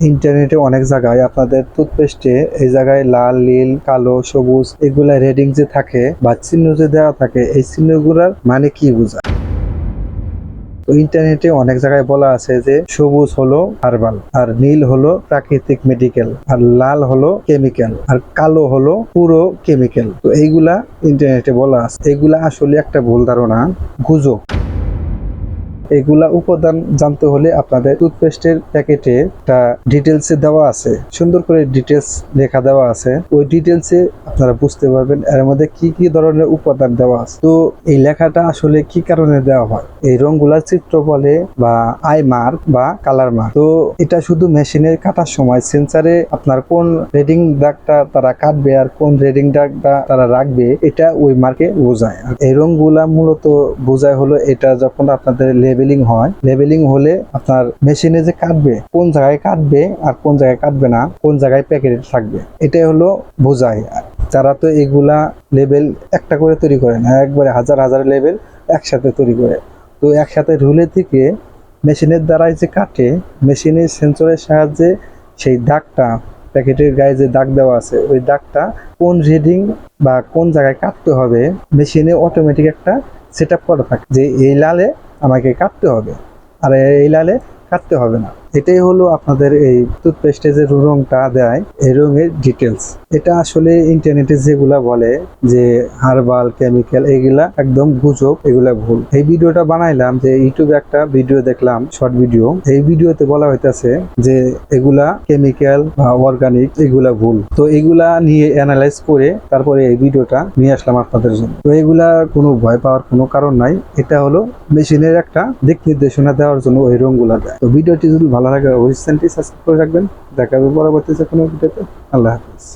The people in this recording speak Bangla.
ইন্টারনেটে অনেক জায়গায় আপনাদের টুথপেস্টে এই জায়গায় লাল, নীল, কালো, সবুজ এগুলা রেডিং যে থাকে বা চিহ্ন যে দেওয়া থাকে, এই চিহ্নগুলার মানে কি বোঝায়? তো ইন্টারনেটে অনেক জায়গায় বলা আছে যে সবুজ হলো হার্বাল আর নীল হলো প্রাকৃতিক মেডিকেল আর লাল হলো কেমিক্যাল আর কালো হলো পুরো কেমিক্যাল তো এইগুলা ইন্টারনেটে বলা আছে। এগুলা আসলে একটা ভুল ধারণা। গুজব। এগুলা উপাদান জানতে হলে আপনাদের টুথপেস্টের প্যাকেটে একটা ডিটেলসে দেওয়া আছে। সুন্দর করে ডিটেলস লেখা দেওয়া আছে। ওই ডিটেলসে আপনারা বুঝতে পারবেন এর মধ্যে কি কি ধরনের উপাদান দেওয়া আছে। তো এই লেখাটা আসলে কি কারণে দেওয়া হয়? এই রংগুলার চিত্র বলে বা আই মার্ক বা কালার মার্ক তো এটা শুধু মেশিনে কাটার সময় সেন্সারে আপনার কোন রেডিং দাগটা তারা কাটবে আর কোন রেডিং দাগটা তারা রাখবে, এটা ওই মার্কে বোঝায়। এই রংগুলা মূলত বোঝায় হলো এটা যখন আপনাদের লেবেলিং হয়। লেবেলিং হলে আপনার মেশিনে যে কাটবে, কোন জায়গায় কাটবে আর কোন জায়গায় কাটবে না, কোন জায়গায় প্যাকেট থাকবে, এটাই হলো বোঝায় যারা তো এগুলা লেবেল একটা করে তৈরি করে না, একবারে হাজার হাজার লেবেল একসাথে তৈরি করে। তো একসাথে রুলে থেকে মেশিনের দ্বারাই যে কাটে মেশিনের সেন্সরের সাহায্যে সেই দাগটা প্যাকেটের গায়ে যে দাগ দেওয়া আছে, ওই দাগটা কোন রিডিং বা কোন জায়গায় কাটতে হবে মেশিনে অটোমেটিক একটা সেট করা থাকে। যে এই লালে আমাকে কাটতে হবে। আর এই লালে কাটতে হবে না। এটাই হলো আপনাদের এই টুথপেস্টে যে রংটা দেয়, এই রঙের ডিটেলস এটা আসলে ইন্টারনেটে যেগুলা বলে যে হার্বাল কেমিক্যাল এগুলা একদম গুজব, এগুলা ভুল। এই ভিডিওটা বানাইলাম যে ইউটিউবে একটা ভিডিও দেখলাম শর্ট ভিডিও এই ভিডিওতে বলা হইতাছে যে এগুলা কেমিক্যাল বা অর্গানিক এগুলা ভুল। তো এগুলা নিয়ে অ্যানালাইজ করে তারপরে এই ভিডিওটা নিয়ে আসলাম আপনাদের জন্য। তো এগুলা কোনো ভয় পাওয়ার কোনো কারণ নাই। এটা হলো মেশিনের একটা দিক নির্দেশনা দেওয়ার জন্য ওই রংগুলা দেয়। তো ভিডিওটি যদি ভালো লাগে অবশ্যই চ্যানেলটি সাবস্ক্রাইব করে রাখবেন। দেখা হবে পরবর্তী যে কোনো ভিডিওতে। আল্লাহ হাফিজ।